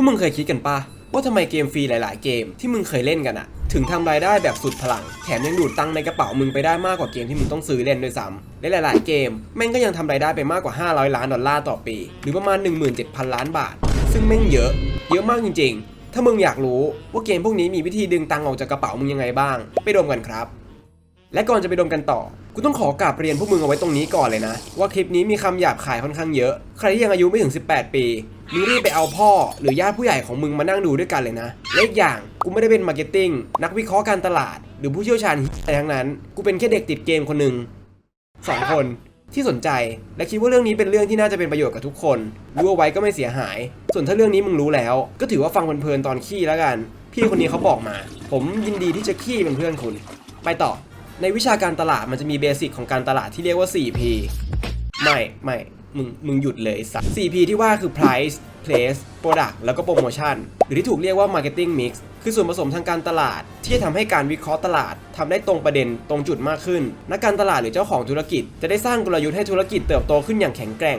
วกมึงเคยคิดกันปะว่าทำไมเกมฟรีหลาย ๆ เกมที่มึงเคยเล่นกันอะถึงทำรายได้แบบสุดพลัง แถมยังดูดตังในกระเป๋ามึงไปได้มากกว่าเกมที่มึงต้องซื้อเล่นด้วยซ้ำและหลาย ๆ เกมแม่งก็ยังทำรายได้ไปมากกว่า 500 ล้านดอลลาร์ต่อปี หรือประมาณ 17,000 ล้านบาท ซึ่งแม่งเยอะ เยอะมากจริง ๆ ถ้ามึงอยากรู้ว่าเกมพวกนี้มีวิธีดึงตังออกจากกระเป๋ามึงยังไงบ้าง ไปดมกันครับ และก่อนจะไปดมกันต่อ กูต้องขอกราบเรียนพวกมึงเอาไว้ตรงนี้ก่อนเลยนะ ว่าคลิปนี้มีคำหยาบคายค่อนข้างเยอะ ใครที่ยังอายุไม่ถึง 18 ปีมึงรีบไปเอาพ่อหรือญาติผู้ใหญ่ของมึงมานั่งดูด้วยกันเลยนะและอีกอย่างกูไม่ได้เป็นมาร์เก็ตติ้งนักวิเคราะห์การตลาด หรือผู้เชี่ยวชาญอะไรทั้งนั้น กูเป็นแค่เด็กติดเกมคนหนึ่งสองคนที่สนใจและคิดว่าเรื่องนี้เป็นเรื่องที่น่าจะเป็นประโยชน์กับทุกคนรู้เอาไว้ก็ไม่เสียหาย ส่วนถ้าเรื่องนี้มึงรู้แล้ว ก็ถือว่าฟังเพลินๆตอนขี้แล้วกัน พี่คนนี้เขาบอกมา ผมยินดีที่จะขี้เป็นเพื่อนคุณ ไปต่อ ในวิชาการตลาดมันจะมีเบสิกของการตลาดที่เรียกว่า 4P ไม่ไม่มึงมึงหยุดเลยสัก 4P ที่ว่าคือ price place product แล้วก็ promotion หรือที่ถูกเรียกว่า marketing mix คือส่วนผสมทางการตลาด ที่จะทำให้การวิเคราะห์ตลาดทำได้ตรงประเด็นตรงจุดมากขึ้น นักการตลาดหรือเจ้าของธุรกิจ จะได้สร้างกลยุทธ์ให้ธุรกิจเติบโตขึ้นอย่างแข็งแกร่ง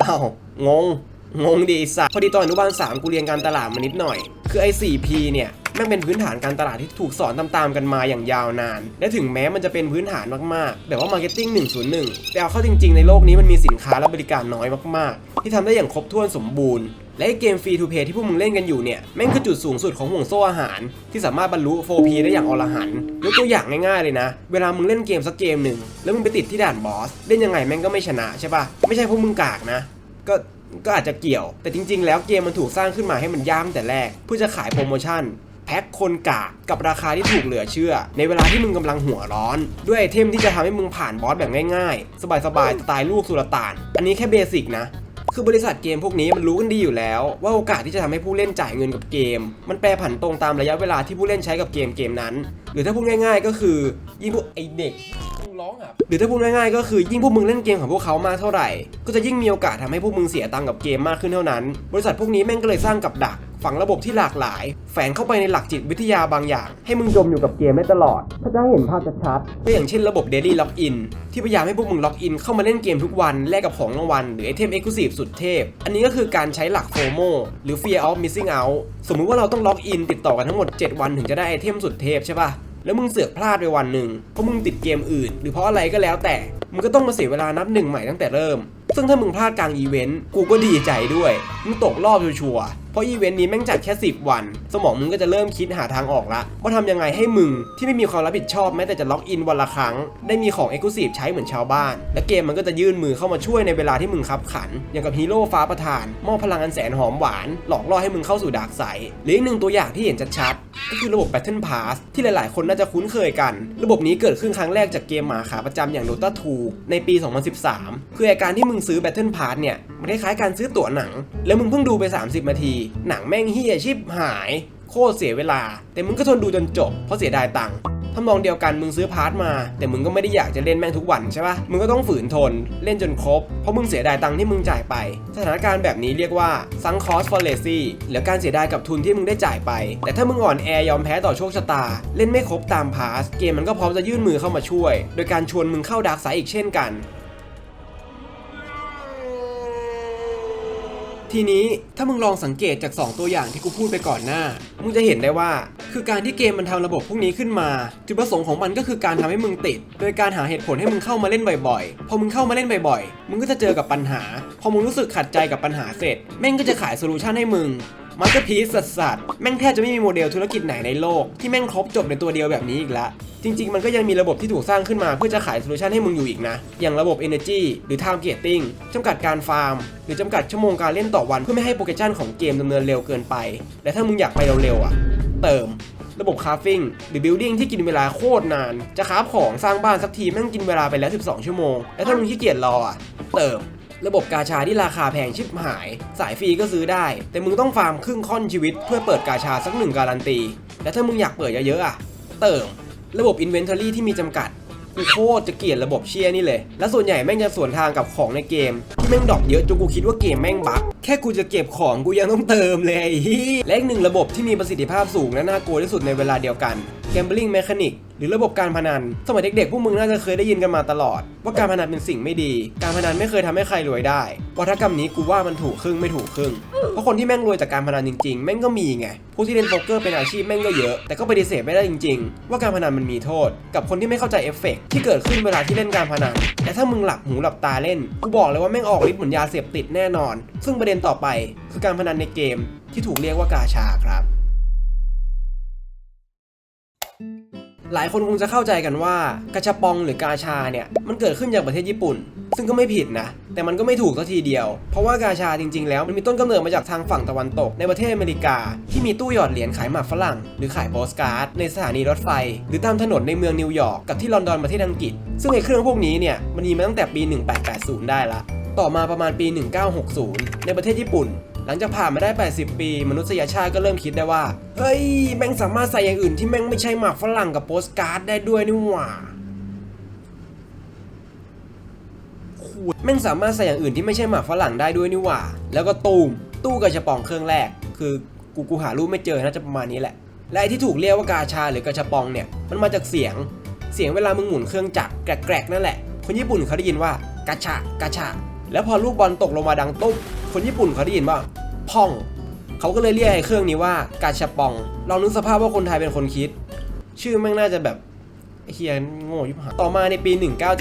เอ้างง งงดีสัสพอดีตอนอนุบาล3กูเรียนการตลาดมานิดหน่อย คือไอ้ 4P เนี่ย แม่งเป็นพื้นฐานการตลาดที่ถูกสอนตามๆกันมาอย่างยาวนาน และถึงแม้มันจะเป็นพื้นฐานมากๆ แบบว่า Marketing 101 แต่เอาเข้าจริง ๆ ในโลกนี้มันมีสินค้าและบริการน้อยมากๆ ที่ทำได้อย่างครบถ้วนสมบูรณ์และเกมฟรีทูเพย์ที่พวกมึงเล่นกันอยู่เนี่ย แม่งคือจุดสูงสุดของห่วงโซ่อาหาร ที่สามารถบรรลุ 4P ได้อย่างอรหันต์ยกตัวอย่างง่ายๆเลยนะ เวลามึงเล่นเกมสักเกมหนึ่ง แล้วมึงไปติดที่ด่านบอส เล่นยังไงแม่งก็ไม่ชนะใช่ปะไม่ใช่พวกมึงกากนะ ก็ก็อาจจะเกี่ยว แต่จริง ๆ แล้วเกมมันถูกสร้างขึ้นมาให้มันย่ามแต่แรกเพื่อจะขายโปรโมชั่น แพ็คคนกากกับราคาที่ถูกเหลือเชื่อ ในเวลาที่มึงกำลังหัวร้อน ด้วยไอเทมที่จะทำให้มึงผ่านบอสแบบง่ายๆ สบายๆสไตล์ลูกสุลต่าน อันนี้แค่เบสิกนะคือบริษัทเกมพวกนี้มันรู้กันดีอยู่แล้ว ว่าโอกาสที่จะทำให้ผู้เล่นจ่ายเงินกับเกม มันแปรผันตรงตามระยะเวลาที่ผู้เล่นใช้กับเกมเกมนั้น หรือถ้าพูดง่าย ๆ ก็คือยิ่งพวกไอเด็กร้องอะหรือถ้าพูดง่ายๆก็คือยิ่งพวกมึงเล่นเกมของพวกเขามากเท่าไหร่ ก็จะยิ่งมีโอกาสทำให้พวกมึงเสียตังค์กับเกมมากขึ้นเท่านั้น บริษัทพวกนี้แม่งก็เลยสร้างกับดัก ฝังระบบที่หลากหลาย แฝงเข้าไปในหลักจิตวิทยาบางอย่าง ให้มึงจมอยู่กับเกมได้ตลอดถ้าจะให้เห็นภาพชัดๆก็อย่างเช่นระบบ Daily Login ที่พยายามให้พวกมึงล็อกอินเข้ามาเล่นเกมทุกวันแลกกับของรางวัลหรือไอเทม Exclusive สุดเทพ อันนี้ก็คือการใช้หลัก FOMO หรือ Fear of Missing Out สมมุติว่าเราต้องล็อกอินติดต่อกันทั้งหมด 7 วันถึงจะได้ไอเทมสุดเทพใช่ปะแล้วมึงเสือกพลาดไปวันหนึ่งเพราะมึงติดเกมอื่น หรือเพราะอะไรก็แล้วแต่ มึงก็ต้องมาเสียเวลานับหนึ่งใหม่ตั้งแต่เริ่ม ซึ่งถ้ามึงพลาดกลางอีเวนต์ กูก็ดีใจด้วย มึงตกรอบชัวร์ๆ เพราะอีเวนต์นี้แม่งจัดแค่ 10 วัน สมองมึงก็จะเริ่มคิดหาทางออกละว่าทำยังไงให้มึงที่ไม่มีความรับผิดชอบแม้แต่จะล็อกอินวันละครั้ง ได้มีของเอ็กซ์คลูซีฟใช้เหมือนชาวบ้าน และเกมมันก็จะยื่นมือเข้ามาช่วยในเวลาที่มึงคับขัน อย่างกับฮีโร่ฟ้าประทาน มอบพลังอันแสนหอมหวาน หลอกล่อให้มึงเข้าสู่ดาร์กไซด์หรืออีกหนึ่งตัวอย่างที่เห็นชัดๆก็คือระบบ Battle Pass ที่หลายๆ คนน่าจะคุ้นเคยกัน ระบบนี้เกิดขึ้นครั้งแรกจากเกมหมาขาประจำอย่าง Dota 2 ในปี 2013 คืออาการที่มึงซื้อ Battle Pass เนี่ยมันคล้ายๆการซื้อตั๋วหนัง แล้วมึงเพิ่งดูไป 30 นาทีหนังแม่งเฮียชิบหาย โคตรเสียเวลา แต่มึงก็ทนดูจนจบ เพราะเสียดายตังค์ทำนองเดียวกันมึงซื้อพาร์ทมา แต่มึงก็ไม่ได้อยากจะเล่นแม่งทุกวันใช่ปะมึงก็ต้องฝืนทน เล่นจนครบ เพราะมึงเสียดายตังค์ที่มึงจ่ายไป สถานการณ์แบบนี้เรียกว่า sunk cost fallacy หรือการเสียดายกับทุนที่มึงได้จ่ายไป แต่ถ้ามึงอ่อนแอยอมแพ้ต่อโชคชะตา เล่นไม่ครบตามพาสเกมมันก็พร้อมจะยื่นมือเข้ามาช่วย โดยการชวนมึงเข้าดาร์กไซด์อีกเช่นกัน ทีนี้ถ้ามึงลองสังเกตจาก 2 ตัวอย่างที่กูพูดไปก่อนหน้า มึงจะเห็นได้ว่า คือการที่เกมมันทำระบบพวกนี้ขึ้นมา จุดประสงค์ของมันก็คือการทำให้มึงติด โดยการหาเหตุผลให้มึงเข้ามาเล่นบ่อยๆ พอมึงเข้ามาเล่นบ่อยๆ มึงก็จะเจอกับปัญหา พอมึงรู้สึกขัดใจกับปัญหาเสร็จ แม่งก็จะขายโซลูชันให้มึง มาสเตอร์พีซสัสๆแม่งแทบจะไม่มีโมเดลธุรกิจไหนในโลก ที่แม่งครบจบในตัวเดียวแบบนี้อีกละจริง ๆ มันก็ยังมีระบบที่ถูกสร้างขึ้นมาเพื่อจะขายโซลูชันให้มึงอยู่อีกนะ อย่างระบบ Energy หรือ Time Gating จำกัดการฟาร์ม หรือจำกัดชั่วโมงการเล่นต่อวันเพื่อไม่ให้โปรเกชันของเกมดำเนินเร็วเกินไป และถ้ามึงอยากไปเร็วๆอะ เติม ระบบคราฟิ้งหรือบิลดิ้งที่กินเวลาโคตรนาน จะคาฟของสร้างบ้านสักทีแม่งกินเวลาไปแล้ว 12 ชั่วโมง และถ้ามึงขี้เกียจรออะ เติม ระบบกาชาที่ราคาแพงชิบหาย สายฟรีก็ซื้อได้ แต่มึงต้องฟาร์มครึ่งค่อนชีวิต เพื่อเปิดกาชาสักหนึ่งการันตี และถ้ามึงอยากเปิดเยอะๆอะ เติม ระบบ Inventory ที่มีจำกัดกูโคตรจะเกลียดระบบเชียร์นี่เลย และส่วนใหญ่แม่งจะสวนทางกับของในเกม ที่แม่งดอปเยอะจนกูคิดว่าเกมแม่งบั๊กแค่กูจะเก็บของกูยังต้องเติมเลยและอีกหนึ่งระบบที่มีประสิทธิภาพสูงและน่ากลัวที่สุดในเวลาเดียวกัน gambling mechanic รือระบบการพนัน สมัยเด็กๆพวกมึงน่าจะเคยได้ยินกันมาตลอด ว่าการพนันเป็นสิ่งไม่ดี การพนันไม่เคยทำให้ใครรวยได้วัฒกรรมนี้กูว่ามันถูกครึ่งไม่ถูกครึ่งเพราะคนที่แม่งรวยจากการพนันจริงๆ แม่งก็มีไงผู้ที่เล่นโป๊กเกอร์เป็นอาชีพแม่งก็เยอะแต่ก็ปฏิเสธไม่ได้จริง ๆ ว่าการพนันมันมีโทษ กับคนที่ไม่เข้าใจเอฟเฟกต์ที่เกิดขึ้นเวลาที่เล่นการพนันแต่ถ้ามึงหลับหูหลับตาเล่นกูบอกเลยว่าแม่งออกฤทธิ์เหมือนยาเสพติดแน่นอน ซึ่งประเด็นต่อไปคือการพนันในเกมที่ถูกเรียกว่ากาชาครับ หลายคนคงจะเข้าใจกันว่ากาชาปองหรือกาชาเนี่ยมันเกิดขึ้นจากประเทศญี่ปุ่น ซึ่งก็ไม่ผิดนะ แต่มันก็ไม่ถูกสักทีเดียว เพราะว่ากาชาจริง ๆ แล้วมันมีต้นกำเนิดมาจากทางฝั่งตะวันตก ในประเทศอเมริกา ที่มีตู้หยอดเหรียญขายหมากฝรั่ง หรือขายโปสการ์ดในสถานีรถไฟ หรือตามถนนในเมืองนิวยอร์กกับที่ลอนดอนประเทศอังกฤษ ซึ่งไอ้เครื่องพวกนี้เนี่ยมันมีมาตั้งแต่ปี 1880 ได้ละต่อมาประมาณปี 1960 ในประเทศญี่ปุ่น หลังจากผ่านมาได้ 80 ปี มนุษยชาติก็เริ่มคิดได้ว่า เฮ้ย แม่งสามารถใส่อย่างอื่นที่แม่งไม่ใช่หมากฝรั่งกับโปสการ์ดได้ด้วยนี่หว่าแม่งสามารถใส่อย่างอื่นที่ไม่ใช่หมากฝรั่งได้ด้วยนี่หว่า แล้วก็ตูม ตู้กระชปองเครื่องแรก คือกูกูหารูปไม่เจอน่าจะประมาณนี้แหละ และไอที่ถูกเรียกว่ากาชาหรือกระชปองเนี่ย มันมาจากเสียง เสียงเวลามึงหมุนเครื่องจักรแกรกๆนั่นแหละ คนญี่ปุ่นเขาได้ยินว่ากาชากาชา แล้วพอลูกบอลตกลงมาดังตุ๊บคนญี่ปุ่นเขาได้ยินว่าพ่อง เขาก็เลยเรียกไอ้เครื่องนี้ว่ากาชาปองลองนึกสภาพว่าคนไทยเป็นคนคิด ชื่อแม่งน่าจะแบบไอ้เฮียโง่ยิบหายต่อมาในปี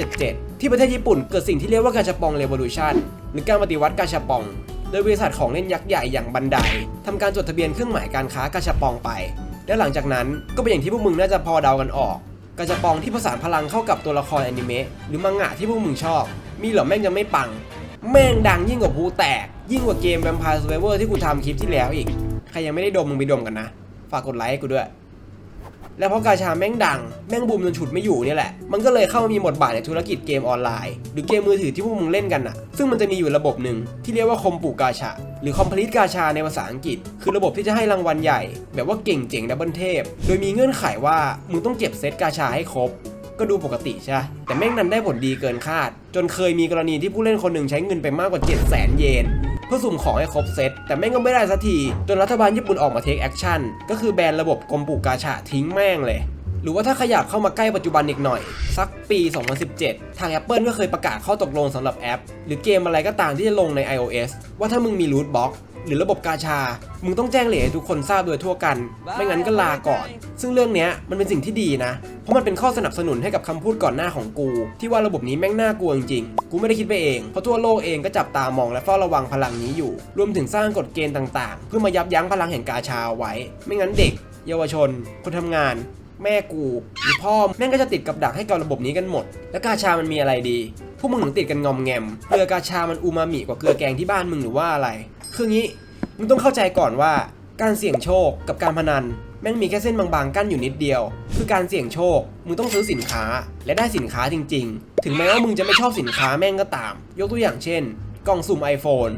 1977 ที่ประเทศญี่ปุ่นเกิดสิ่งที่เรียกว่ากาชาปองเร v o l u t i o n หรือการปฏิวัติกาชาปอง โดยบริษัทของเล่นยักษ์ใหญ่อย่างบันไดทำการจดทะเบียนเครื่องหมายการค้ากาชาปองไป และหลังจากนั้นก็เป็นอย่างที่พวกมึงน่าจะพอเดากันออกกาชาปองที่ผสานพลังเข้ากับตัวละครอนิเมะหรือมังงะที่พวกมึงชอบ มีหรอแม่งยังไม่ปัง แม่งดังยิ่งกว่าภูแตก ยิ่งกว่าเกม Vampire Survivor ที่กูทำคลิปที่แล้วอีก ใครยังไม่ได้ดมมึงไปดมกันนะ ฝากกดไลค์ให้กูด้วย แล้วเพราะกาชาแม่งดัง แม่งบูมจนฉุดไม่อยู่เนี่ยแหละ มันก็เลยเข้ามามีบทบาทในธุรกิจเกมออนไลน์ หรือเกมมือถือที่พวกมึงเล่นกันอะซึ่งมันจะมีอยู่ระบบหนึ่งที่เรียกว่าคอมปูกาชา หรือ Complete กาชาในภาษาอังกฤษ คือระบบที่จะให้รางวัลใหญ่ แบบว่าเก่งเจ๋งดับเบิลเทพ โดยมีเงื่อนไขว่ามึงต้องเก็บเซตกาชาให้ครบ ก็ดูปกติใช่ แต่แม่งนั้นได้ผลดีเกินคาด จนเคยมีกรณีที่ผู้เล่นคนหนึ่งใช้เงินไปมากกว่า7 0 0 0 0 0เยนเพื่อสุ่มของให้ครบเซตแต่แม่งก็ไม่ได้สักที จนรัฐบาลญี่ปุ่นออกมาเทคแอคชั่นก็คือแบนระบบกรมปูกกาชาทิ้งแม่งเลยหรือว่าถ้าขยับเข้ามาใกล้ปัจจุบันอีกหน่อย สักปี 2017 ทาง Apple ก็เคยประกาศข้อตกลงสำหรับแอป หรือเกมอะไรก็ตามที่จะลงใน iOS ว่าถ้ามึงมีรูทบ็อก หรือระบบกาชา มึงต้องแจ้งเหลยให้ทุกคนทราบโดยทั่วกัน ไม่งั้นก็ลาก่อน ซึ่งเรื่องเนี้ยมันเป็นสิ่งที่ดีนะ เพราะมันเป็นข้อสนับสนุนให้กับคำพูดก่อนหน้าของกู ที่ว่าระบบนี้แม่งน่ากลัวจริงๆ กูไม่ได้คิดไปเอง เพราะทั่วโลกเองก็จับตามองและเฝ้าระวังพลังนี้อยู่ รวมถึงสร้างกฎเกณฑ์ต่างๆ เพื่อมายับยั้งพลังแห่งกาชาเอาไว้ ไม่งั้นเด็ก เยาวชน คนทำงานแม่กูหรือพ่อแม่งก็จะติดกับดักให้กับระบบนี้กันหมด แล้วกาชามันมีอะไรดี พวกมึงถึงติดกันงอมแงม เกลือกาชามันอูมามิกว่าเกลือแกงที่บ้านมึงหรือว่าอะไร คืองี้มึงต้องเข้าใจก่อนว่าการเสี่ยงโชคกับการพนันแม่งมีแค่เส้นบางๆกั้นอยู่นิดเดียว คือการเสี่ยงโชค มึงต้องซื้อสินค้าและได้สินค้าจริง ๆ ถึงแม้ว่ามึงจะไม่ชอบสินค้าแม่งก็ตาม ยกตัวอย่างเช่น กล่องสุ่ม iPhone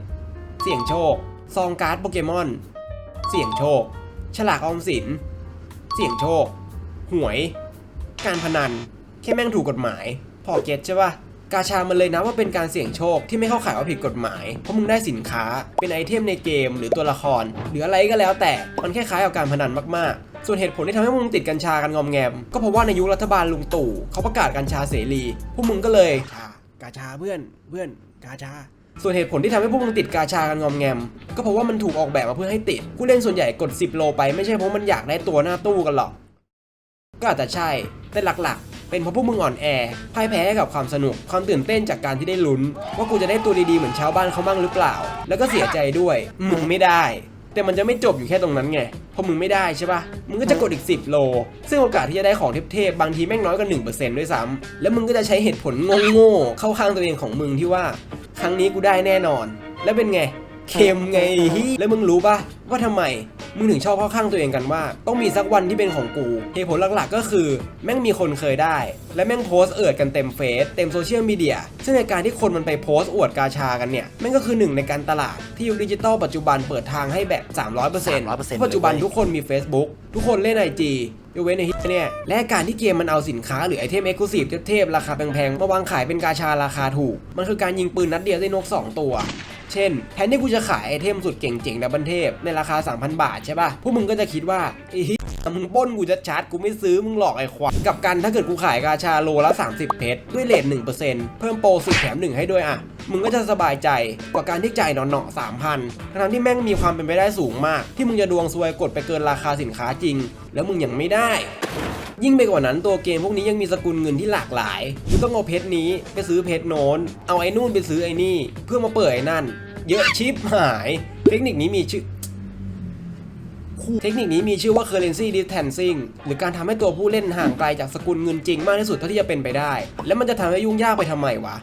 เสี่ยงโชค ซองการ์ดโปเกมอน เสี่ยงโชค ฉลากออมสิน เสี่ยงโชค หวย การพนัน แค่แม่งถูกกฎหมาย พอเก็ตใช่ปะ กาชามันเลยนะว่าเป็นการเสี่ยงโชคที่ไม่เข้าข่ายว่าผิดกฎหมาย เพราะมึงได้สินค้า เป็นไอเทมในเกม หรือตัวละคร หรืออะไรก็แล้วแต่ มันคล้ายๆกับการพนันมากๆส่วนเหตุผลที่ทำให้มึงติดกัญชากันงอมแงม ก็เพราะว่าในยุครัฐบาลลุงตู่เขาประกาศกัญชาเสรีพวกมึงก็เลยชากาชาเพื่อนเพื่อนกาชา ส่วนเหตุผลที่ทำให้พวกมึงติดกาชากันงอมแงม ก็เพราะว่ามันถูกออกแบบมาเพื่อให้ติดผู้เล่นส่วนใหญ่กด 10 โลไปไม่ใช่เพราะมันอยากได้ตัวหน้าตู้กันหรอก ก็อาจจะใช่แต่หลักๆ เป็นเพราะพวกมึงอ่อนแอพ่ายแพ้กับความสนุก ความตื่นเต้นจากการที่ได้ลุ้น ว่ากูจะได้ตัวดีๆเหมือนชาวบ้านเขาบ้างหรือเปล่า แล้วก็เสียใจด้วยมึงไม่ได้ แต่มันจะไม่จบอยู่แค่ตรงนั้นไงพอมึงไม่ได้ใช่ปะมึงก็จะกดอีก 10 โล ซึ่งโอกาสที่จะได้ของเทพๆ บางทีแม่งน้อยกว่า1%ด้วยซ้ำแล้วมึงก็จะใช้เหตุผลโง่ๆเข้าข้างตัวเองของมึงที่ว่า ครั้งนี้กูได้แน่นอน แล้วเป็นไง เค็มไงฮิแล้วมึงรู้ปะว่าทำไมมึงถึงชอบเข้าข้างตัวเองกันว่า ต้องมีสักวันที่เป็นของกูเหตุผลหลักๆก็คือ แม่งมีคนเคยได้ และแม่งโพสต์เอิดกันเต็มเฟซเต็มโซเชียลมีเดียซึ่งในการที่คนมันไปโพสต์อวดกาชากันเนี่ย แม่งก็คือหนึ่งในการตลาดที่ยุคดิจิตอลปัจจุบันเปิดทางให้แบบ 300%เพราะปัจจุบันทุกคนมี Facebook ทุกคนเล่น IG ยกเว้นไอ้เหี้ยเนี่ยและการที่เกมมันเอาสินค้าหรือไอเทมเอ็กซ์คลูซีฟเทพๆราคาแพงๆมาวางขายเป็นกาชาราคาถูก มันคือการยิงปืนนัดเดียวได้นกสองตัว เช่น แทนที่กูจะขายไอเทมสุดเก่งๆดับเบิลเทพในราคา 3,000 บาทใช่ป่ะ พวกมึงก็จะคิดว่าไอ้มึงป้นกูจะชาร์จกูไม่ซื้อมึงหลอกไอ้ควายกับกันถ้าเกิดกูขายกาชาโลละ 30 เพชรด้วยเลท1%เพิ่มโปรสุดแถมหนึ่งให้ด้วยอะมึงก็จะสบายใจกว่าการที่จ่ายหนอๆสามพันทั้งที่แม่งมีความเป็นไปได้สูงมาก ที่มึงจะดวงซวยกดไปเกินราคาสินค้าจริง แล้วมึงยังไม่ได้ยิ่งไปกว่านั้นตัวเกมพวกนี้ยังมีสกุลเงินที่หลากหลายมึงต้องเอาเพชรนี้ไปซื้อเพชรโน้น เอาไอ้นู่นไปซื้อไอ้นี่ เพื่อมาเปิดไอ้นั่น เยอะชิปหาย เทคนิคนี้มีชื่อ เทคนิคนี้มีชื่อว่า currency distancing หรือการทำให้ตัวผู้เล่นห่างไกลจากสกุลเงินจริงมากที่สุดเท่าที่จะเป็นไปได้ แล้วมันจะทำให้ยุ่งยากไปทำไมวะ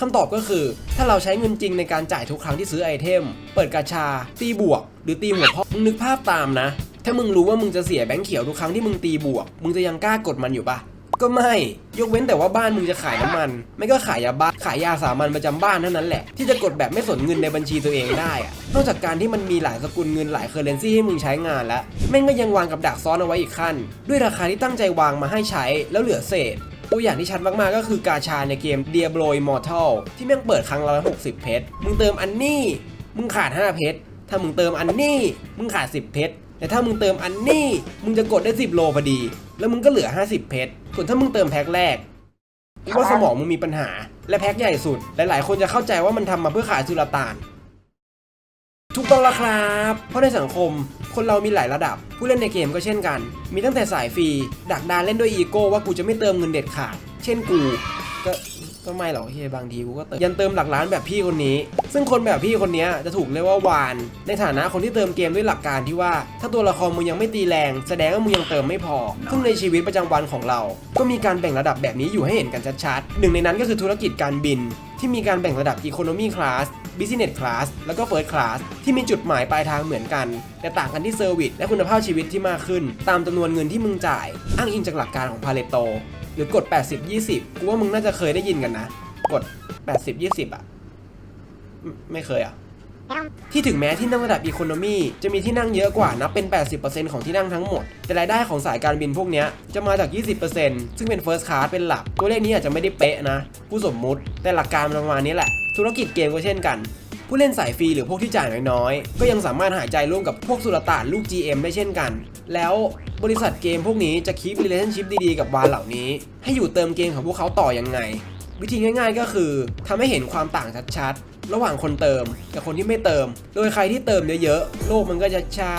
คำตอบก็คือ ถ้าเราใช้เงินจริงในการจ่ายทุกครั้งที่ซื้อไอเทม เปิดกาชา ตีบวก หรือตีหัวเพาะมึงนึกภาพตามนะ ถ้ามึงรู้ว่ามึงจะเสียแบงค์เขียวทุกครั้งที่มึงตีบวก มึงจะยังกล้ากดมันอยู่ปะก็ไม่ ยกเว้นแต่ว่าบ้านมึงจะขายน้ำมัน ไม่ก็ขายยาบ้าขายยาสามัญประจำบ้านเท่านั้นแหละ ที่จะกดแบบไม่สนเงินในบัญชีตัวเองได้อะนอกจากการที่มันมีหลายสกุลเงินหลายเคอร์เรนซีให้มึงใช้งานแล้วแม่งก็ยังวางกับดักซ้อนเอาไว้อีกขั้น ด้วยราคาที่ตั้งใจวางมาให้ใช้แล้วเหลือเศษ ตัวอย่างที่ชัดมากๆก็คือกาชาในเกม Diablo Immortal ที่แม่งเปิดครั้งละ60 เพชร มึงเติมอันนี้ มึงขาด 5 เพชร ถ้ามึงเติมอันนี้ มึงขาด 10 เพชร แต่ถ้ามึงเติมอันนี้ มึงจะกดได้ 10 โลพอดี แล้วมึงก็เหลือ 50 เพชร ส่วนถ้ามึงเติมแพ็คแรกว่าสมองมึงมีปัญหา และแพ็คใหญ่สุด หลายๆ คนจะเข้าใจว่ามันทำมาเพื่อขายสุลต่านถูกต้องแล้วครับ เพราะในสังคม คนเรามีหลายระดับ ผู้เล่นในเกมก็เช่นกัน มีตั้งแต่สายฟรี ดักดานเล่นด้วยอีโก้ว่ากูจะไม่เติมเงินเด็ดขาด เช่นกู ก็ก็ไม่หรอกเฮียบางทีกูก็เติมยันเติมหลักล้านแบบพี่คนนี้ ซึ่งคนแบบพี่คนนี้จะถูกเรียกว่าวาน ในฐานะคนที่เติมเกมด้วยหลักการที่ว่า ถ้าตัวละครมึงยังไม่ตีแรง แสดงว่ามึงยังเติมไม่พอ ซึ่งในชีวิตประจำวันของเรา ก็มีการแบ่งระดับแบบนี้อยู่ให้เห็นกันชัดๆหนึ่งในนั้นก็คือธุรกิจการบิน ที่มีการแบ่งระดับ Economy Class Business Class แล้วก็ First Class ที่มีจุดหมายปลายทางเหมือนกัน แต่ต่างกันที่เซอร์วิสและคุณภาพชีวิตที่มากขึ้น ตามจำนวนเงินที่มึงจ่าย อ้างอิงจากหลักการของพาเลโตหรือกฎ80 20 กูว่ามึงน่าจะเคยได้ยินกันนะกฎ80 20 อะ ไม่ไม่เคยอะ ที่ถึงแม้ที่นั่งระดับอีโคโนมีจะมีที่นั่งเยอะกว่านับเป็น 80%ของที่นั่งทั้งหมด แต่รายได้ของสายการบินพวกนี้จะมาจาก 20%ซึ่งเป็น First Class เป็นหลัก ตัวเลขนี้อาจจะไม่ได้เป๊ะนะ ผู้สมมุติ แต่หลักการประมาณนี้แหละ ธุรกิจเกมก็เช่นกัน ผู้เล่นสายฟรีหรือพวกที่จ่ายน้อยๆ ก็ยังสามารถหายใจร่วมกับพวกสุลต่านลูก GM ได้เช่นกัน แล้วบริษัทเกมพวกนี้จะคีป relationship ดีๆกับวานเหล่านี้ ให้อยู่เติมเกมของพวกเขาต่อยังไง วิธีง่าย ๆ ก็คือทำให้เห็นความต่างชัดๆ ระหว่างคนเติมกับคนที่ไม่เติม โดยใครที่เติมเยอะๆ โลกมันก็จะช้า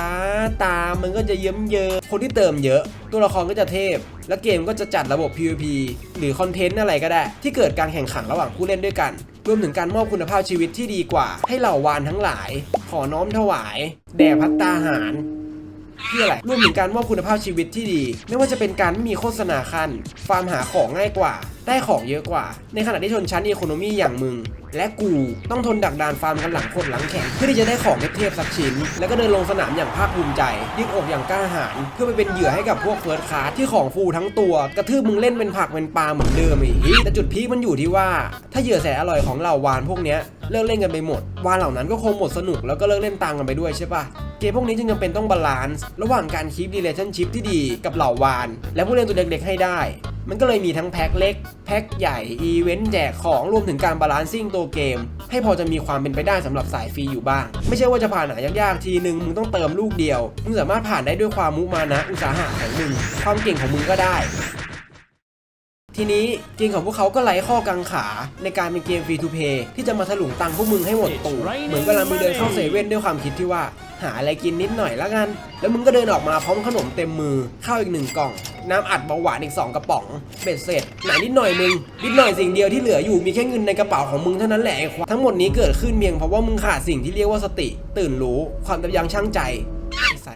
ตามันก็จะเยิ้มเยอะคนที่เติมเยอะ ตัวละครก็จะเทพ และเกมก็จะจัดระบบ PVP หรือคอนเทนต์อะไรก็ได้ ที่เกิดการแข่งขันระหว่างผู้เล่นด้วยกัน รวมถึงการมอบคุณภาพชีวิตที่ดีกว่า ให้เหล่าวานทั้งหลาย ขอน้อมถวาย แด่พัตตาหาร เพื่ออะไรรวมถึงการมอบคุณภาพชีวิตที่ดี ไม่ว่าจะเป็นการไม่มีโฆษณาขั้นฟาร์มหาของง่ายกว่า ได้ของเยอะกว่า ในขณะที่ชนชั้นอีโคโนมีอย่างมึง และกูต้องทนดักดานฟาร์มกันหลังคนหลังแข็งเพื่อที่จะได้ของเทพสักชิ้น แล้วก็เดินลงสนามอย่างภาคภูมิใจ ยืดอกอย่างกล้าหาญเพื่อไปเป็นเหยื่อให้กับพวกเฟิร์สคลาสที่ของฟูทั้งตัว กระทืบมึงเล่นเป็นผักเป็นปลาเหมือนเดิมอีกแต่จุดพีคมันอยู่ที่ว่า ถ้าเหยื่อแสนอร่อยของเหล่าวานพวกเนี้ยเลิกเล่นกันไปหมดวานเหล่านั้นก็คงหมดสนุกแล้วก็เลิกเล่นตังกันไปด้วยใช่ปะ เกมพวกนี้จึงจำเป็นต้องบาลานซ์ระหว่างการคีป relationship ที่ดีกับเหล่าวาน และผู้เล่นตัวเล็กๆให้ได้ มันก็เลยมีทั้งแพ็คเล็ก แพ็คใหญ่ อีเวนต์แจกของรวมถึงการบาลานซิ่งตัวเกม ให้พอจะมีความเป็นไปได้สำหรับสายฟรีอยู่บ้าง ไม่ใช่ว่าจะผ่านหายากๆทีนึงมึงต้องเติมลูกเดียว มึงสามารถผ่านได้ด้วยความมุมานะอุตสาหะของมึงความเก่งของมึงก็ได้ ทีนี้เกมของพวกเขาก็ไร้ข้อกังขาในการเป็นเกมฟรีทูเพย์ที่จะมาถลุงตังค์พวกมึงให้หมดตูดเหมือนเวลามึงเดินเข้าเซเว่นด้วยความคิดที่ว่า หาอะไรกินนิดหน่อยละกัน แล้วมึงก็เดินออกมาพร้อมขนมเต็มมือข้าวอีกหนึ่งกล่อง น้ำอัดเบาหวานอีก 2 กระป๋องเบ็ดเสร็จไหนนิดหน่อยมึงนิดหน่อยสิ่งเดียวที่เหลืออยู่มีแค่เงินในกระเป๋าของมึงเท่านั้นแหละไอ้ควายทั้งหมดนี้เกิดขึ้นเพียงเพราะว่ามึงขาดสิ่งที่เรียกว่าสติ ตื่นรู้ความยับยั้งชั่งใจไอสัตว์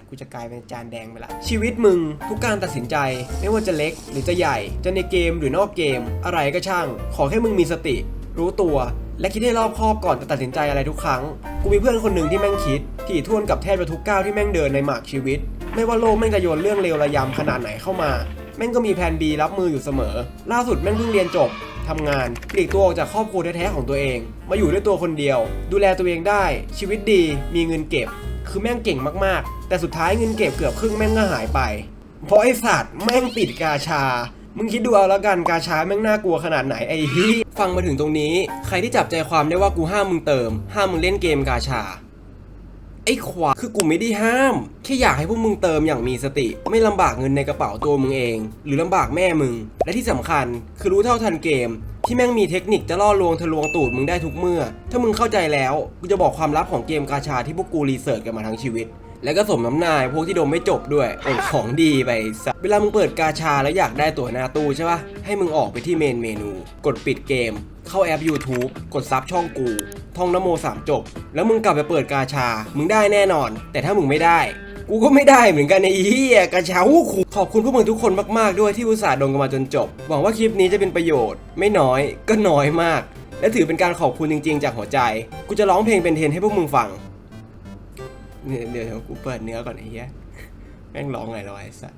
กูจะกลายเป็นจานแดงไปละ ชีวิตมึงทุกการตัดสินใจ ไม่ว่าจะเล็กหรือจะใหญ่ จะในเกมหรือนอกเกม อะไรก็ช่าง ขอแค่มึงมีสติ รู้ตัว และคิดให้รอบคอบก่อนจะตัดสินใจอะไรทุกครั้ง กูมีเพื่อนคนหนึ่งที่แม่งคิดถี่ถ้วนกับแทบจะทุกก้าวที่แม่งเดินในหมากชีวิต ไม่ว่าโลกแม่งจะโยนเรื่องเลวระยำขนาดไหนเข้ามา แม่งก็มีแผน B รับมืออยู่เสมอ ล่าสุดแม่งเพิ่งเรียนจบทำงานปลีกตัวออกจากครอบครัวแท้ๆของตัวเอง มาอยู่ด้วยตัวคนเดียว ดูแลตัวเองได้ ชีวิตดี มีเงินเก็บ คือแม่งเก่งมากๆ แต่สุดท้ายเงินเก็บเกือบครึ่งแม่งก็หายไป เพราะไอสัตว์แม่งติดกาชา มึงคิดดูเอาแล้วกันกาชาแม่งน่ากลัวขนาดไหนไอ้ฮียฟังมาถึงตรงนี้ ใครที่จับใจความได้ว่ากูห้ามมึงเติม ห้ามมึงเล่นเกมกาชา ไอ้ขวาคือกูไม่ได้ห้าม แค่อยากให้พวกมึงเติมอย่างมีสติ ไม่ลำบากเงินในกระเป๋าตัวมึงเอง หรือลำบากแม่มึง และที่สำคัญคือรู้เท่าทันเกม ที่แม่งมีเทคนิคจะล่อลวงทะลวงตูดมึงได้ทุกเมื่อ ถ้ามึงเข้าใจแล้วกูจะบอกความลับของเกมกาชาที่พวกกูรีเสิร์ชกันมาทั้งชีวิต แล้วก็สมน้ำหนายพวกที่โดนไม่จบด้วยโอ้ของดีไปสัสเวลามึงเปิดกาชาแล้วอยากได้ตัวหน้าตู้ใช่ปะให้มึงออกไปที่เมนเมนู กดปิดเกม เข้าแอป YouTube กดซับช่องกู ท่องนโมสามจบ แล้วมึงกลับไปเปิดกาชา มึงได้แน่นอน แต่ถ้ามึงไม่ได้ กูก็ไม่ได้เหมือนกันไอ้เหี้ยกระเช้าขู่ขอบคุณพวกมึงทุกคนมากๆด้วยที่อุตส่าห์ดงกันมาจนจบ หวังว่าคลิปนี้จะเป็นประโยชน์ ไม่น้อยก็น้อยมาก และถือเป็นการขอบคุณจริง ๆ จากหัวใจ กูจะร้องเพลงเป็นเทนให้พวกมึงฟัง เนี่ยเดี๋ยวกูเปิดเนื้อก่อนไอ้เหี้ยแม่งร้องไงแล้วไอ้สัส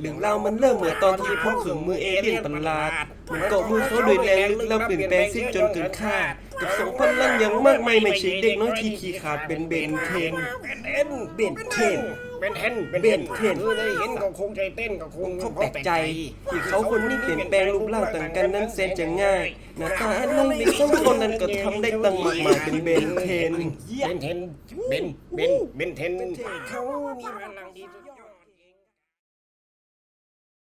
เรื่องรามันเริ่มเหมื่อตอนที่พบเครื่องมือเอเลี่ยนประหลาดมันเกาะมือเขาด้วยแรงลึกแล้วเปลี่ยนแปลงสิ้นจนเกินคาดกับส่งพลังอย่างมากมายไม่ใช่เด็กน้อยที่ขี้ขาดเป็นเบนเทนเบนเทน เป็นเทนเป็นเบนเทนเออได้เห็นก็คงใจเต้นก็คงเขาแปลกใจที่เขาคนนี้เปลี่ยนแปลงรูปร่างต่างกันนั้นแสนจะง่ายหน้าตาอันนั้นเด็กสองคนนั้นก็ทำได้ตั้งมากมายเป็นเบนเทนเป็นเทนเป็นเป็นเป็นเทนเขามีพลังที่สุดยอด